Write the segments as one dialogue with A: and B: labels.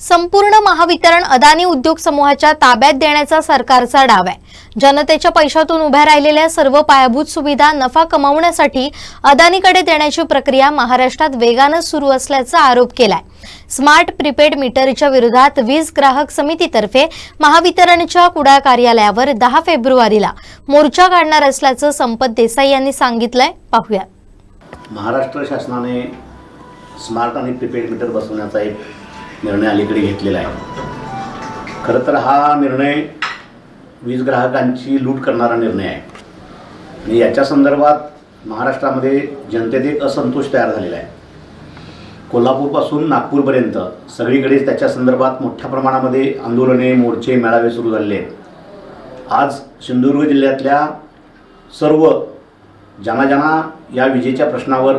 A: संपूर्ण महावितरण अदानी उद्योग समूहाच्या ताब्यात देण्याचा सरकारचा डाव आहे. जनतेच्या पैशातून उभ्या राहिलेल्या सर्व पायाभूत सुविधा नफा कमावण्यासाठी अदानीकडे देण्याची प्रक्रिया महाराष्ट्रात वेगानं सुरू असल्याचा आरोप केलाय. स्मार्ट प्रीपेड मीटरच्या विरोधात वीज ग्राहक समितीतर्फे महावितरणच्या कुडाळ कार्यालयावर दहा फेब्रुवारीला मोर्चा काढणार असल्याचं संपत देसाई यांनी सांगितलंय. पाहूया.
B: महाराष्ट्र शासनाने स्मार्ट आणि प्रीपेड मीटर बसवण्याचा एक निर्णय अलीकडे घेतलेला आहे. खरं तर हा निर्णय वीज ग्राहकांची लूट करणारा निर्णय आहे. आणि याच्या संदर्भात महाराष्ट्रामध्ये जनतेत एक असंतोष तयार झालेला आहे. कोल्हापूरपासून नागपूरपर्यंत सगळीकडेच त्याच्या संदर्भात मोठ्या प्रमाणामध्ये आंदोलने मोर्चे मेळावे सुरू झालेले आहेत. आज सिंधुदुर्ग जिल्ह्यातल्या सर्व ज्यांना ज्यांना या विजेच्या प्रश्नावर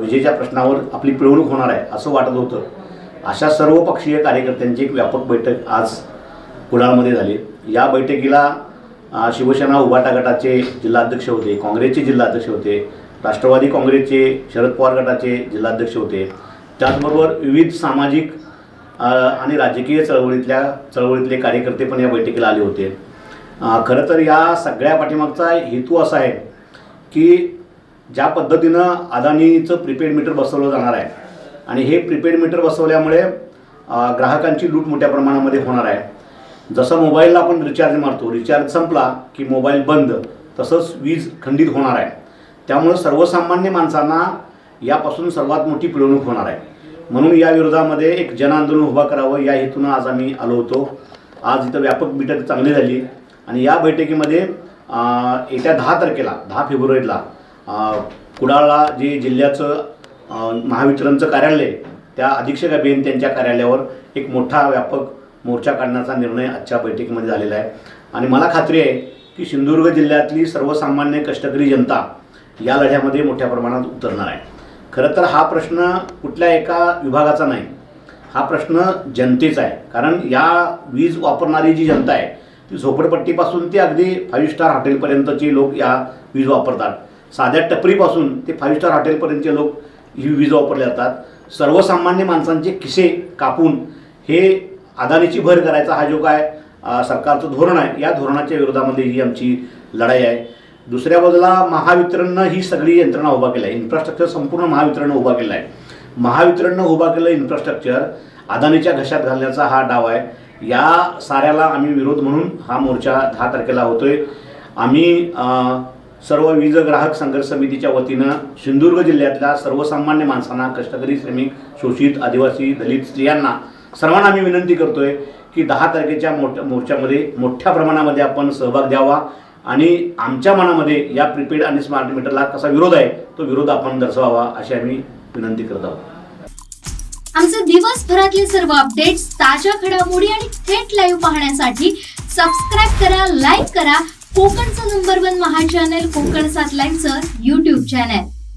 B: विजेच्या प्रश्नावर आपली पिळवणूक होणार आहे असं वाटत होतं अशा सर्व पक्षीय कार्यकर्त्यांची एक व्यापक बैठक आज कुडाळमध्ये झाली. या बैठकीला शिवसेना उभाटा गटाचे जिल्हाध्यक्ष होते काँग्रेसचे जिल्हाध्यक्ष होते राष्ट्रवादी काँग्रेसचे शरद पवार गटाचे जिल्हाध्यक्ष होते. त्याचबरोबर विविध सामाजिक आणि राजकीय चळवळीतल्या चळवळीतले कार्यकर्ते पण या बैठकीला आले होते. खरं तर या सगळ्या पाठीमागचा हेतू असा आहे की ज्या पद्धतीनं अदानीचं प्रीपेड मीटर बसवलं जाणार आहे आणि हे प्रीपेड मीटर बसवल्यामुळे ग्राहकांची लूट मोठ्या प्रमाणामध्ये होणार आहे. जसं मोबाईलला आपण रिचार्ज मारतो रिचार्ज संपला की मोबाईल बंद तसंच वीज खंडित होणार आहे. त्यामुळं सर्वसामान्य माणसांना यापासून सर्वात मोठी पिळवणूक होणार आहे. म्हणून या विरोधामध्ये एक जनआंदोलन उभा करावं या हेतूनं आज आम्ही आलो होतो. आज इथं व्यापक बैठक चांगली झाली. आणि या बैठकीमध्ये येत्या दहा तारखेला दहा फेब्रुवारीला कुडाळला जे जिल्ह्याचं महावितरणचं कार्यालय त्या अधीक्षक अभियंत्यांच्या कार्यालयावर एक मोठा व्यापक मोर्चा काढण्याचा निर्णय आजच्या बैठकीमध्ये झालेला आहे. आणि मला खात्री आहे की सिंधुदुर्ग जिल्ह्यातली सर्वसामान्य कष्टकरी जनता या लढ्यामध्ये मोठ्या प्रमाणात उतरणार आहे. खरं तर हा प्रश्न कुठल्या एका विभागाचा नाही. हा प्रश्न जनतेचा आहे. कारण या वीज वापरणारी जी जनता आहे ती झोपडपट्टीपासून ते अगदी फाईव्ह स्टार हॉटेलपर्यंतचे लोक या वीज वापरतात. साध्या टपरीपासून ते फाईव्ह स्टार हॉटेलपर्यंतचे लोक ही वीज वापरल्या जातात. सर्वसामान्य माणसांचे खिसे कापून हे अदानीची भर करायचा हा जो काय सरकारचं धोरण आहे या धोरणाच्या विरोधामध्ये ही आमची लढाई आहे. दुसऱ्या बाजूला महावितरणनं ही सगळी यंत्रणा उभा केली आहे. इन्फ्रास्ट्रक्चर संपूर्ण महावितरणनं उभा केलं आहे. महावितरणनं उभा केलं इन्फ्रास्ट्रक्चर अदानीच्या घशात घालण्याचा हा डाव आहे. या साऱ्याला आम्ही विरोध म्हणून हा मोर्चा दहा तारखेला होतोय. आम्ही सर्व वीज ग्राहक संघर्ष समितीच्या वतीनं सिंधुदुर्ग जिल्ह्यातल्या सर्वसामान्य माणसांना कष्टकरी श्रमिक शोषित आदिवासी दलित स्त्रियांना सर्वांना आम्ही विनंती करतोय की दहा तारखेच्या मोठ्या मोर्चामध्ये मोठ्या प्रमाणामध्ये आपण सहभाग द्यावा आणि आमच्या मनामध्ये या प्रीपेड आणि स्मार्ट मीटरला कसा विरोध आहे तो विरोध आपण दर्शवावा अशी आम्ही विनंती करत आहोत.
C: आमचे दिवसभरातले सर्व अपडेट्स ताज्या घडामोडी आणि थेट लाईव्ह पाहण्यासाठी सबस्क्राईब करा लाईक करा कोकणचं number one Maha channel Konkan सात लाईव्हचं युट्यूब चॅनल